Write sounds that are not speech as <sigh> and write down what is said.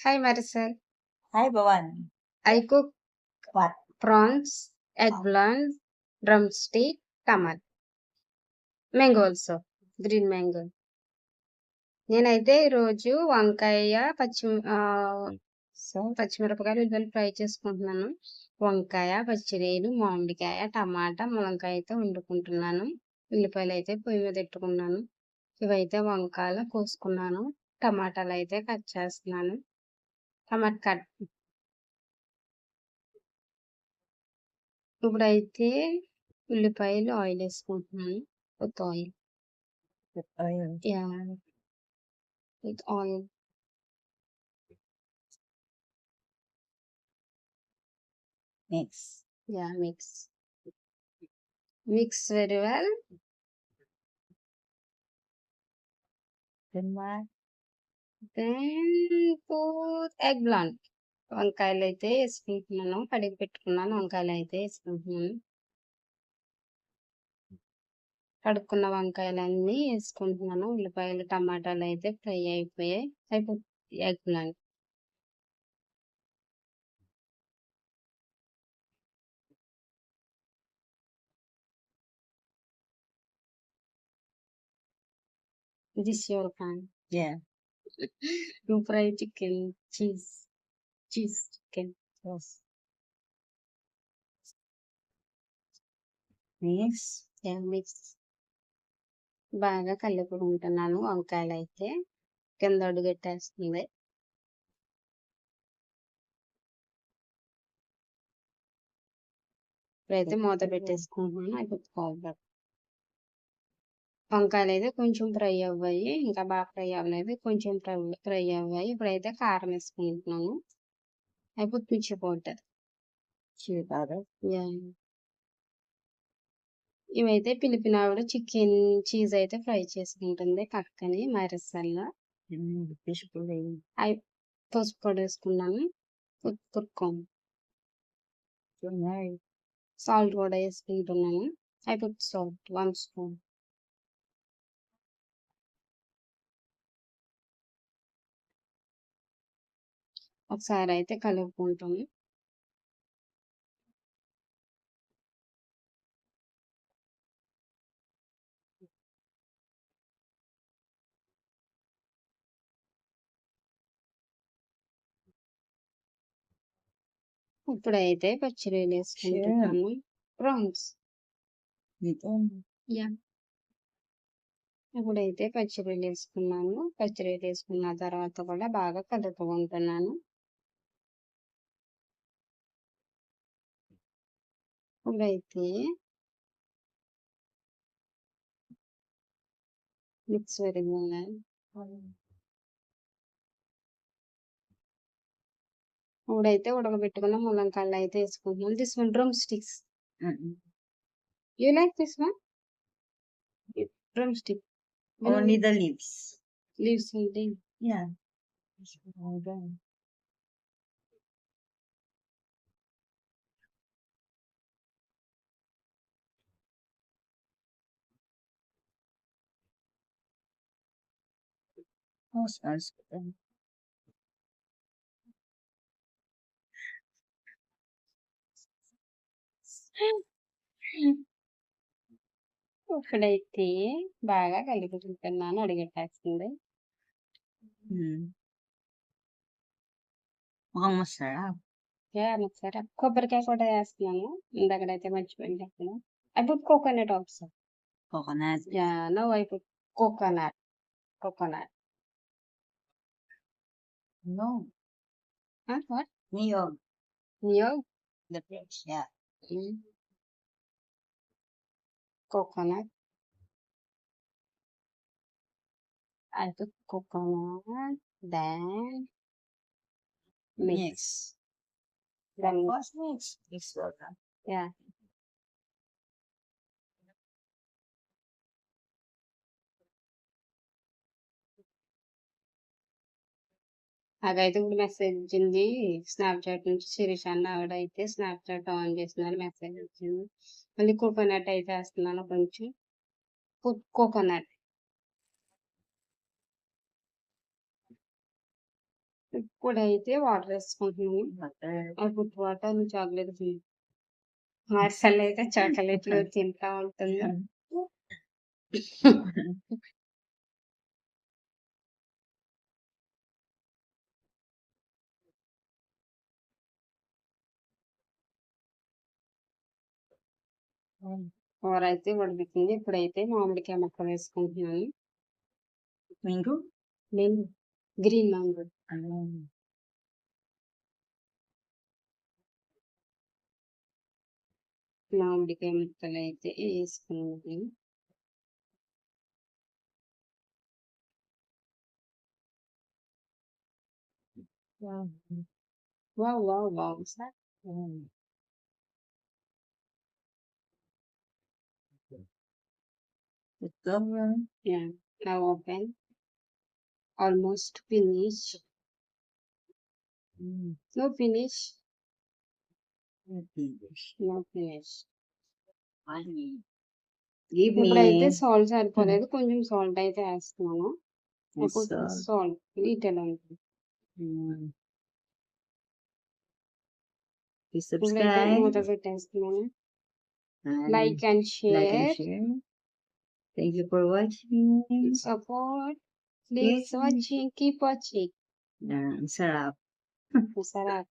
Hi Marisol. Hi, Bhavan. I cook What? prawns, eggplant, drumstick, tomato. Mango also green mango నేనైతే ఈరోజు వంకాయ పచ్చి So, పచ్చిమిరపకాయలు ఉల్లిపాయలు ఫ్రై చేసుకుంటున్నాను వంకాయ పచ్చిరేలు మామిడికాయ టమాటా ములంకాయ అయితే వండుకుంటున్నాను ఉల్లిపాయలు అయితే పొయ్యి మీద పెట్టుకున్నాను ఇవైతే వంకాయలు కోసుకున్నాను టమాటాలు అయితే కట్ చేస్తున్నాను కట్ ఇప్పుడైతే ఉల్లిపాయలు ఆయిల్ వేసుకుంటున్నాను with oil with oil. Yeah with oil Mix. Yeah, mix. Mix very well. Then What? Then put వంకాయలు అయితే వేసుకుంటున్నాను కడిగి పెట్టుకున్నాను వంకాయలు అయితే వేసుకుంటున్నాను కడుక్కున్న వంకాయలన్నీ వేసుకుంటున్నాను ఉల్లిపాయలు టమాటాలు అయితే ఫ్రై అయిపోయాయి అయిపోయి egg bland this your plan Yeah. Fry chicken cheese cheese chicken. Mix బాగా కలుపుకుంటున్నాను వంకాయలు అయితే కింద అడుగెట్టేస్తుంది ఇప్పుడైతే మూత పెట్టేసుకుంటున్నాను. అయిపోతుంది వంకాయలు అయితే కొంచెం ఫ్రై అవ్వాయి ఇంకా బాగా ఫ్రై అవ్వలేదు. కొంచెం ఫ్రై ఫ్రై అవ్వాయి. ఇప్పుడైతే కారం వేసుకుంటున్నాను. అయిపోయి పిచ్చి పౌడర్. ఇవైతే పిలిపిన ఆవిడ చికెన్ చీజ్ అయితే ఫ్రై చేసుకుంటుంది పక్కనే మరసల్లో. అవి పసుపు పొడి వేసుకున్నాను. nice. సాల్ట్ కూడా వేసుకుంటున్నాను. అయిపోయి సాల్ట్. One spoon. ఒకసారి అయితే కలుపుకుంటాము. ఇప్పుడైతే పచ్చిరొయ్యలు వేసుకుంటున్నాను ప్రాన్స్. యా. ఇప్పుడైతే పచ్చిరొయ్యలు వేసుకున్నాను పచ్చిరొయ్యలు వేసుకున్న తర్వాత కూడా బాగా కలుపుకుంటున్నాను. ఇప్పుడైతే మిక్స్ వెరీ ఇప్పుడైతే ఉడకబెట్టుకున్న ములంకాయలు అయితే వేసుకుంటున్నాను this one drumsticks. You like this one drumstick Only the leaves. Leaves ఉంటే Yeah. Smells good. ఇప్పుడైతే బాగా. Mukhang masarap. ఒకసారి కొబ్బరికాయ కూడా వేస్తున్నాను ఇందాకడైతే మర్చిపోయింది చెప్పను put coconut also. Yeah no put coconut coconut No. Huh? What? Niyog. Niyog? The fish, yeah. Mm. Coconut. I took coconut, then mix. mix. Then what mix? Mix. Yeah. నాకైతే ఇప్పుడు message వచ్చింది స్నాప్చాట్ నుంచి శిరీష్ అన్న ఆవిడ అయితే Snapchat on చేస్తున్నారు message వచ్చింది మళ్ళీ కోకోనట్ అయితే వేస్తున్నాను కొంచెం. కోకోనట్. ఇప్పుడైతే వాటర్ Butter. అప్పుడు వాటర్ చాక్లెట్ మార్సల్ అయితే చాక్లెట్లు తింటా ఉంటుంది <laughs> <laughs> కూర అయితే ఉడికింది. ఇప్పుడైతే మామిడికాయ ముక్క వేసుకుంటున్నాను. Mango. నేను గ్రీన్ మ్యాంగో మామిడికాయ ముక్కలు అయితే వేసుకున్నాను. Wow. Wow wow sir Um, the cover. Yeah, now open. Almost finish. Mm, No finish. finish. No finish. Honey. Give ఇప్పుడైతే me. సాల్ట్ సరిపోలేదు కొంచెం సాల్ట్ అయితే వేస్తున్నాను Yes, sir. సాల్ట్ లీటర్ ఉంటుంది Mm. Please ఇప్పుడైతే మూత subscribe. పెట్టేస్తున్నాను and like and like share and share. Thank you for watching. Support. Please watching. Keep watching. Yeah, ang sarap. Masarap.